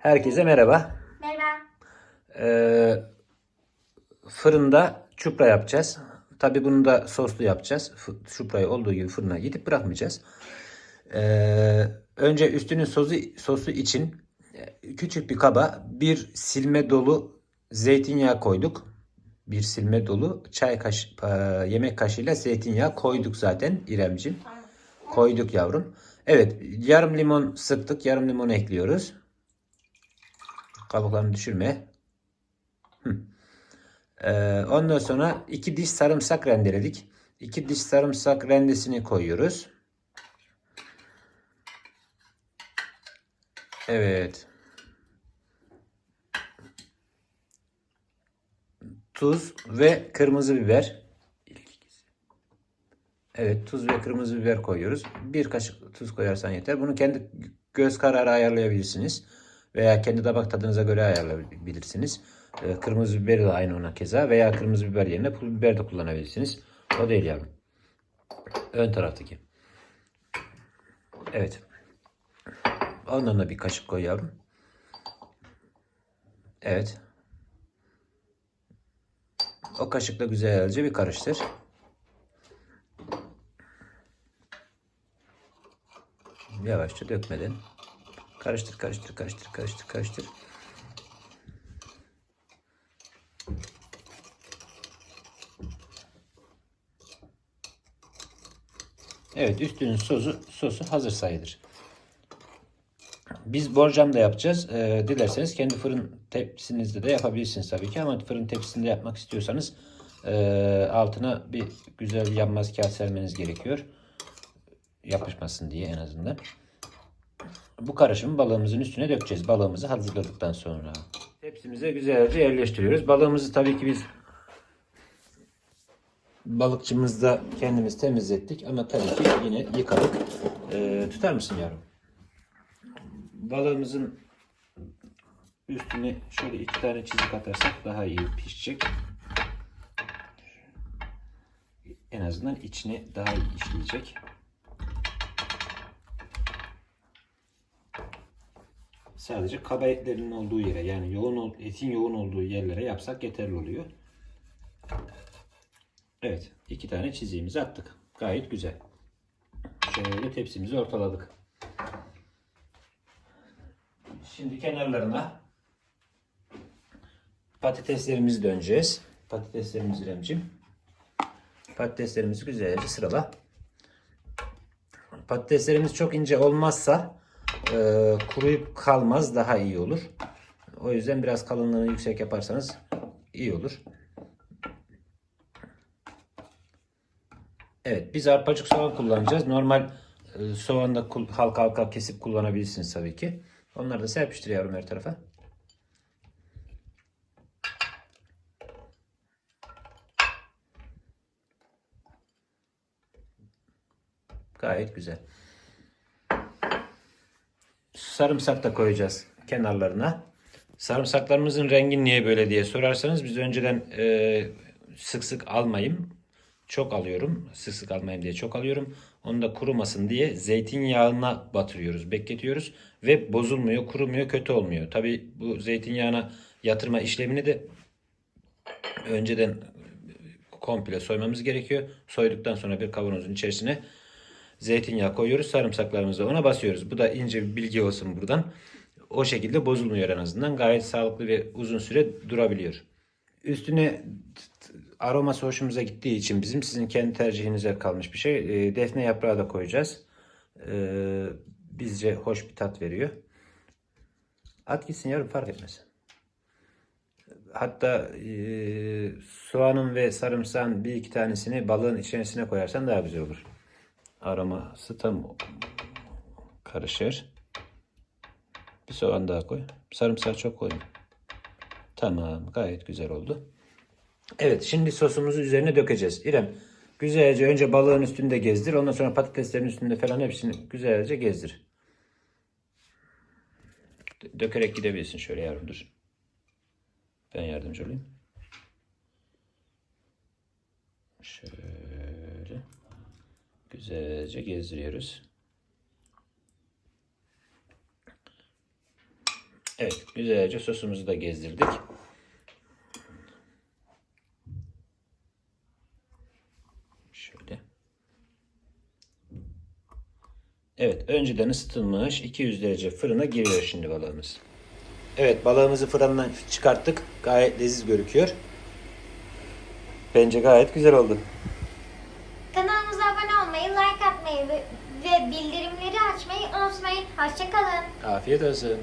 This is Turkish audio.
Herkese merhaba. Merhaba. Ee, fırında çupra yapacağız. Tabii bunu da soslu yapacağız. Çuprayı olduğu gibi fırına gidip bırakmayacağız. Ee, önce üstünün sosu, sosu için e, küçük bir kaba bir silme dolu zeytinyağı koyduk. Bir silme dolu çay kaş, yemek kaşığıyla zeytinyağı koyduk zaten İremcim. Koyduk yavrum. Evet yarım limon sıktık. Yarım limon ekliyoruz. Kabuklarını düşürme. Ee, ondan sonra iki diş sarımsak rendeledik. İki diş sarımsak rendesini koyuyoruz. Evet. Tuz ve kırmızı biber. Evet tuz ve kırmızı biber koyuyoruz. Bir kaşık tuz koyarsan yeter. Bunu kendi göz kararı ayarlayabilirsiniz. Veya kendi damak tadınıza göre ayarlayabilirsiniz. Ee, Kırmızı biberi de aynı ona keza. Veya kırmızı biber yerine pul biber de kullanabilirsiniz. O değil yavrum. Ön taraftaki. Evet. Ondan da bir kaşık koy yavrum. Evet. O kaşıkla güzelce bir karıştır. Yavaşça dökmeden. Karıştır, karıştır, karıştır, karıştır, karıştır. Evet, üstünün sosu, sosu hazır sayılır. Biz borcam da yapacağız. Ee, dilerseniz kendi fırın tepsinizde de yapabilirsiniz tabii ki ama fırın tepsisinde yapmak istiyorsanız e, altına bir güzel yanmaz kağıt sermeniz gerekiyor. Yapışmasın diye en azından. Bu karışımı balığımızın üstüne dökeceğiz. Balığımızı hazırladıktan sonra. Tepsimize güzelce yerleştiriyoruz. Balığımızı tabii ki biz balıkçımızda kendimiz temizlettik ama tabii ki yine yıkadık. Ee, tutar mısın yavrum? Balığımızın üstüne şöyle iki tane çizik atarsak daha iyi pişecek. En azından içine daha iyi işleyecek. Sadece kaba etlerin olduğu yere yani yoğun etin yoğun olduğu yerlere yapsak yeterli oluyor. Evet, iki tane çiziğimizi attık. Gayet güzel. Şöyle tepsimizi ortaladık. Şimdi kenarlarına patateslerimizi döneceğiz. Patateslerimizi Remcim. Patateslerimizi güzelce sırala. Patateslerimiz çok ince olmazsa e, kuruyup kalmaz daha iyi olur. O yüzden biraz kalınlığını yüksek yaparsanız iyi olur. Evet biz arpacık soğan kullanacağız. Normal e, soğan da halka halka kesip kullanabilirsiniz tabii ki. Onları da serpiştir yavrum her tarafa. Gayet güzel. Sarımsak da koyacağız kenarlarına. Sarımsaklarımızın rengi niye böyle diye sorarsanız biz önceden e, sık sık almayayım. Çok alıyorum. Sık sık almayayım diye çok alıyorum. Onu da kurumasın diye zeytinyağına batırıyoruz, bekletiyoruz ve bozulmuyor, kurumuyor, kötü olmuyor. Tabi bu zeytinyağına yatırma işlemini de önceden komple soymamız gerekiyor. Soyduktan sonra bir kavanozun içerisine zeytinyağı koyuyoruz. Sarımsaklarımızı ona basıyoruz. Bu da ince bir bilgi olsun buradan. O şekilde bozulmuyor en azından. Gayet sağlıklı ve uzun süre durabiliyor. Üstüne aroması hoşumuza gittiği için bizim sizin kendi tercihinize kalmış bir şey. E, defne yaprağı da koyacağız. E, bizce hoş bir tat veriyor. At gitsin yarım fark etmez. Hatta e, soğanın ve sarımsağın bir iki tanesini balığın içerisine koyarsan daha güzel olur. Aroması tam karışır. Bir soğan daha koy. Sarımsak çok koyma. Tamam gayet güzel oldu. Evet şimdi sosumuzu üzerine dökeceğiz. İrem güzelce önce balığın üstünde gezdir. Ondan sonra patateslerin üstünde falan hepsini güzelce gezdir. Dö- Dökerek gidebilirsin şöyle yavrum dur. Ben yardımcı olayım. Şöyle güzelce gezdiriyoruz. Evet, güzelce sosumuzu da gezdirdik. Şöyle. Evet, önceden ısıtılmış 200 derece fırına giriyor şimdi balığımız. Evet, balığımızı fırından çıkarttık. Gayet leziz görünüyor. Bence gayet güzel oldu. Ve ve bildirimleri açmayı unutmayın. Hoşçakalın. Afiyet olsun.